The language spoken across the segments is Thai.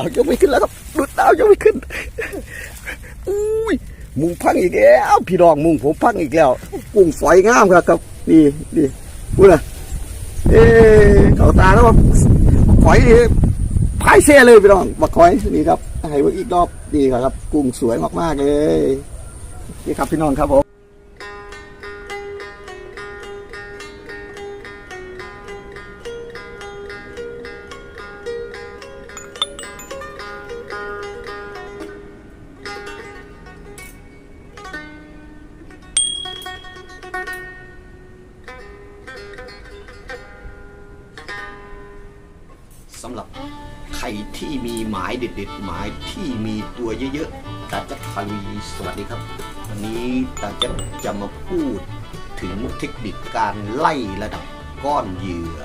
าวยังไม่ขึ้นแล้วครับดูดดาวยังไม่ขึ้นอุ้ยมุงพังอีกแล้วพี่น้องมุงผมพังอีกแล้วกุ้งฝอยงามครับครับนี่นี่พูดนะเอ๊ะเขาตาแล้วว่าฝอยนี่พายเซ่เลยพี่น้องบักฝอยนี่ครับให้เบิ่งอีกรอบนี่ครับ กุ้งสวยมากๆเลยนี่ครับพี่น้องครับผม ที่มีหมายเด็ดๆหมายที่มีตัวเยอะๆตาจักรคารีสวัสดีครับ วันนี้ตาจักรจะมาพูดถึงเทคนิคการไล่ระดับก้อนเหยื่อ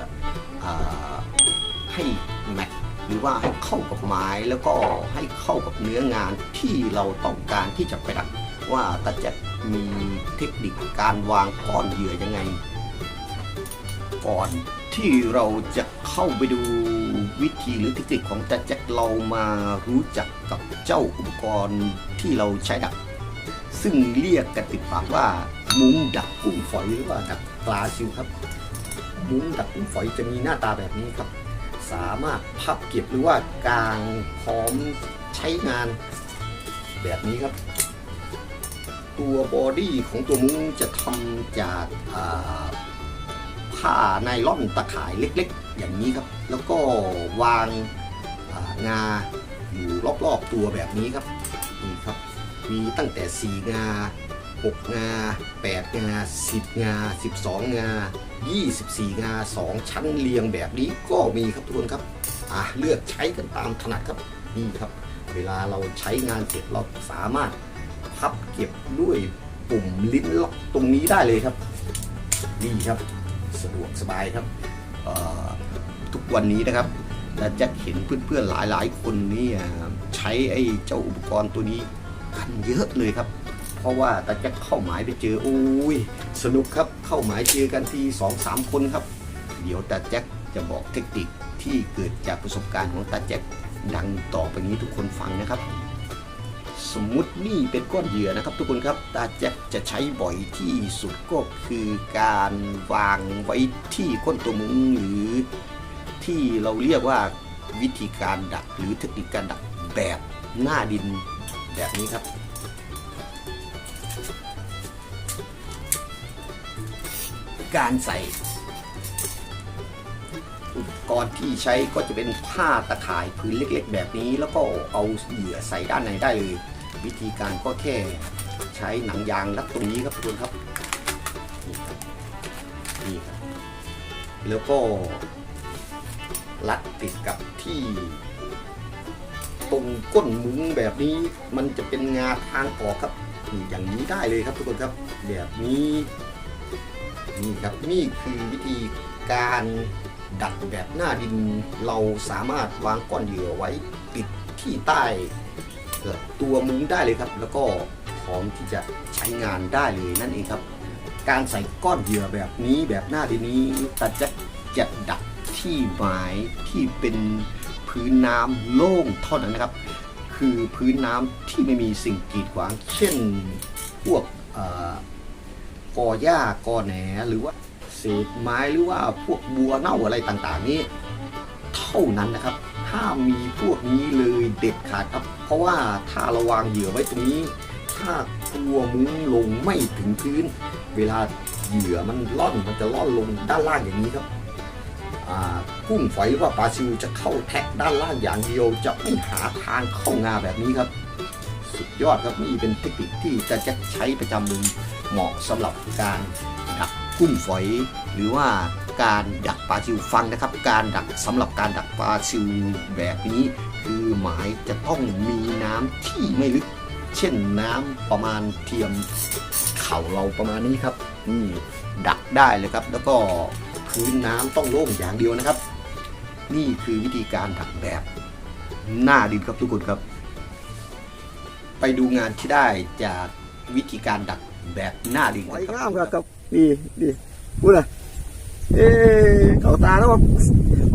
อให้แมทหรือว่าให้เข้ากับไม้แล้วก็ให้เข้ากับเนื้องานที่เราต้องการที่จะไปดักว่าตาจักรมีเทคนิคการวางก้อนเหยื่อยังไง ก่อน ที่เราจะเข้าไปดูวิธีหรือเทคนิคของจัดแจ็คเรามารู้จักกับเจ้าอุปกรณ์ที่เราใช้ดัก ซึ่งเรียกกันติดปากว่ามุ้งดักกุ้งฝอยหรือว่าดักปลาซิวครับ มุ้งดักกุ้งฝอยจะมีหน้าตาแบบนี้ครับ สามารถพับเก็บหรือว่ากางพร้อมใช้งานแบบนี้ครับ ตัวบอดี้ของตัวมุ้งจะทำจากา ผ้าไนล่อนตะข่ายเล็กๆ อย่างนี้ครับ แล้วก็วางางาอยู่รอบๆตัวแบบนี้ครับนี่ครับมีตั้งแต่ 4 งา 6 งา 8 งา 10 งา 12 งา 24 งา 2 ชั้นเรียงแบบนี้ก็มีครับทุกคนครับอะเลือกใช้กันตามถนัดครับนี่ครับ เวลาเราใช้งานเสร็จเราสามารถพับเก็บด้วยปุ่มลิ้นล็อกตรงนี้ได้เลยครับนี่ครับ สะดวกสบายครับทุกวันนี้นะครับและจะเห็นเพื่อนๆหลายๆ คนนี่ใช้ไอ้เจ้าอุปกรณ์ตัวนี้กันเยอะเลยครับ เพราะว่าตาแจ็คเข้าหมายไปเจอโอ้ยสนุกครับเข้าหมายเจอกันทีสองสามคนครับ เดี๋ยวตาแจ็คจะบอกเทคนิคที่เกิดจากประสบการณ์ของตาแจ็คดังต่อไปนี้ทุกคนฟังนะครับ สมมุตินี่เป็นก้อนเหยื่อนะครับ ทุกคนครับตาแจ็คจะใช้บ่อยที่สุดก็คือการวางไว้ที่ก้นตัวมุ้งหรือที่เราเรียกว่าวิธีการดักหรือเทคนิคการดักแบบหน้าดินแบบนี้ครับการใส่อุปกรณ์ที่ใช้ก็จะเป็นผ้าตะข่ายพื้นเล็กๆ แบบนี้ แล้วก็เอาเหยื่อใส่ด้านในได้เลย วิธีการก็แค่ใช้หนังยางรัดตรงนี้ครับทุกคนครับนี่ครับนี่ครับ แล้วก็รัดติดกับที่ตรงก้นมุ้งแบบนี้มันจะเป็นงาทางออกครับนี่อย่างนี้ได้เลยครับทุกคนครับ แบบนี้นี่ครับนี่คือวิธีการดักแบบหน้าดิน เราสามารถวางก้อนเหยื่อไว้ติดที่ใต้ เอ่อตัวมุ้งได้เลยครับ แล้วก็พร้อมที่จะใช้งานได้เลยนั่นเองครับ การใส่ก้อนเหยื่อแบบนี้แบบหน้าดินนี้ตัดจะจะดักที่ไม้ที่เป็นพื้นน้ำโล่งเท่านั้นนะครับ คือพื้นน้ำที่ไม่มีสิ่งกีดขวาง เช่นพวกกอหญ้ากอแหนหรือว่าเศษไม้หรือว่าพวกบัวเน่าอะไรต่างๆ นี้ เท่านั้นนะครับ ห้ามมีพวกนี้เลยเด็ดขาดครับ เพราะว่าถ้าราวางเหยื่อไว้ตรงนี้ ถ้าตัวมุ้งลงไม่ถึงพื้น เวลาเหยื่อมันล่อนมันจะล่อนลงด้านล่างอย่างนี้ครับกุ้งฝอยหรือว่าปลาซิวจะเข้าแท็กด้านล่างอย่างเดียว จะไม่หาทางเข้างาแบบนี้ครับ สุดยอดครับนี่เป็นเทคนิคที่จะจะใช้ประจำเลยเหมาะสำหรับการดักกุ้งฝอยหรือว่า การดักปลาซิวฟังนะครับ การดักสำหรับการดักปลาซิวแบบนี้ คือหมายจะต้องมีน้ำที่ไม่ลึก เช่นน้ำประมาณเทียมเข่าเราประมาณนี้ครับนี่ดักได้เลยครับ แล้วก็พื้นน้ำต้องโล่งอย่างเดียวนะครับ นี่คือวิธีการดักแบบหน้าดินครับทุกคนครับ ไปดูงานที่ได้จากวิธีการดักแบบหน้าดินไว้งามครับครับนี่นี่พูดนะ เอเขาตาแล้วบั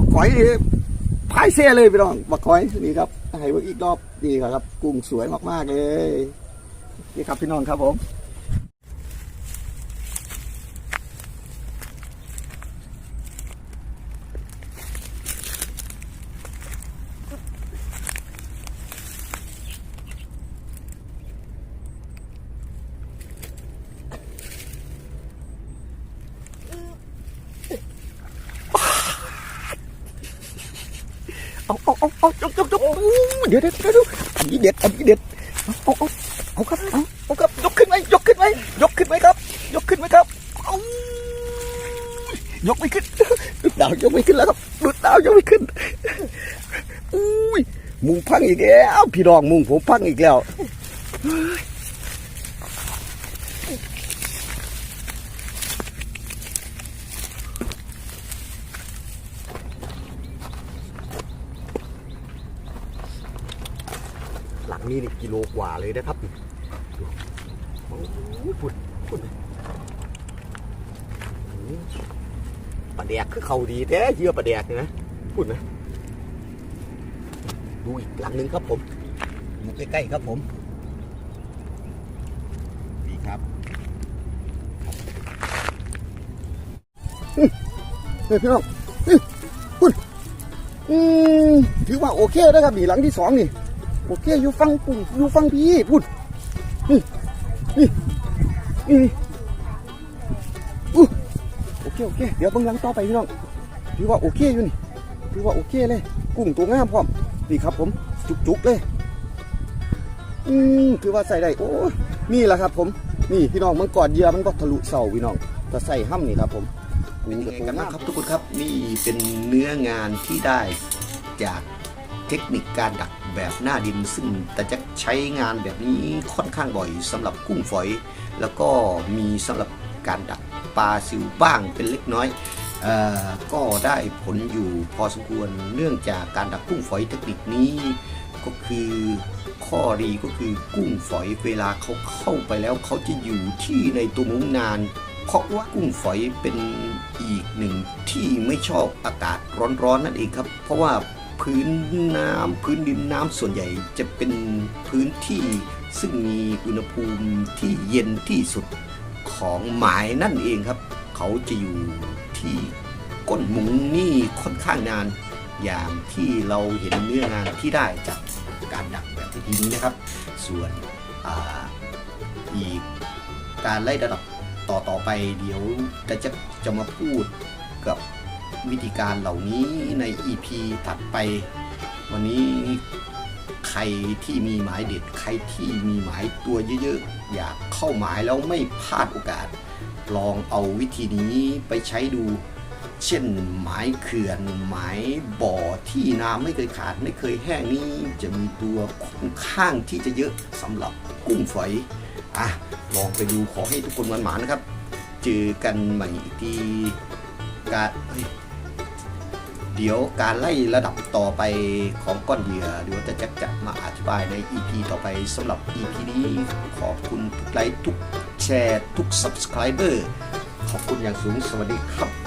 กก้อยนี่พายเซ่เลยพี่น้องบักคอยนี่ครับให้เบิ่งอีกรอบดีครับ กุ้งสวยมากๆเลย นี่ครับพี่น้องครับผม เอาเอาเอาเอายกยกยกอู้เดี๋ยวเดี๋ยวเดี๋ยวเดี๋ยวอันนี้เด็ดอันนี้เด็ดเอาเอาเอาเอครับเอาเอาครับยกขึ้นไหมยกขึ้นไหมยกขึ้นไหมครับ ยกขึ้นไหมครับยกไม่ขึ้นดุดดาวยกไม่ขึ้นแล้วครับดุดดาวยกไม่ขึ้นอุ้ยมุงพังอีกแล้วพี่รองมุงผมพังอีกแล้ว งนี้นี่กิโลกว่าเลยนะครับดูโอ้โหพุ่นพุ่นปลาแดกคือเขาดีแท้เยื่อปลาแดกนะพุ่นนะดูอีกหลังหนึ่งครับผมอยู่ใกล้ๆครับผมดีครับเฮ้ยพี่น้องอื้อพุ่นอืมถือว่าโอเคนะครับนี่หลังที่สองนี่ โอเคอยู่ฟังปุ่อยู่ฟังพี่พูดนี่นี่นี่อู้โอเคโอเคเดี๋ยวเบิ่งหลังต่อไปพี่น้องถือว่าโอเคอยู่นี่ถือว่าโอเคเลย กุ้งตัวงามพร้อมนี่ครับผมจุกๆเลยอืมถือว่าใส่ได้โอ้นี่แหละครับผมนี่พี่น้องมันกอดเยื่อมันก็ทะลุเสาพี่น้องแต่ใส่ห้ำนี่ครับผมเป็นกยังไงตัวกันงาบ้างครับทุกคนครับนี่เป็นเนื้องานที่ได้จากเทคนิคการดัก แบบหน้าดิน ซึ่งแต่จะใช้งานแบบนี้ค่อนข้างบ่อยสำหรับกุ้งฝอย แล้วก็มีสำหรับการดักปลาซิวบ้างเป็นเล็กน้อยออก็ได้ผลอยู่พอสมควรเนื่องจากการดักกุ้งฝอยเทคนิคนี้ก็คือข้อดีก็คือกุ้งฝอยเวลาเขาเข้าไปแล้วเขาจะอยู่ที่ในตัวมุ้งนาน เพราะว่ากุ้งฝอยเป็นอีกหนึ่งที่ไม่ชอบอากาศร้อนๆนั่นเองครับ เพราะว่า พื้นน้ำพื้นดินน้ำส่วนใหญ่จะเป็นพื้นที่ซึ่งมีอุณหภูมิที่เย็นที่สุดของหมายนั่นเองครับ เขาจะอยู่ที่ก้นมุงนี่ค่อนข้างนาน อย่างที่เราเห็นเนื้องานที่ได้จากการดักแบบทีนี้นะครับ ส่วนออีกการไล่ระดับต่อต่อไปเดี๋ยวจะจะจะมาพูดกับ วิธีการเหล่านี้ใน EP ถัดไป วันนี้ใครที่มีหมายเด็ด ใครที่มีหมายตัวเยอะๆ อยากเข้าหมายแล้วไม่พลาดโอกาส ลองเอาวิธีนี้ไปใช้ดู เช่นหมายเขื่อนหมายบ่อที่น้ำไม่เคยขาดไม่เคยแห้งนี้จะมีตัวค่อนข้างที่จะเยอะสำหรับกุ้งฝอยอะลองไปดูขอให้ทุกคนมันหมานๆนะครับ เจอกันใหม่อีกที การเดี๋ยวการไล่ระดับต่อไปของก้อนเหยื่อเดี๋ยวจะจะจะมาอธิบายใน EP ต่อไปสำหรับ EP นี้ขอบคุณทุกไลค์ทุกแชร์ทุก Subscriber ขอบคุณอย่างสูงสวัสดีครับ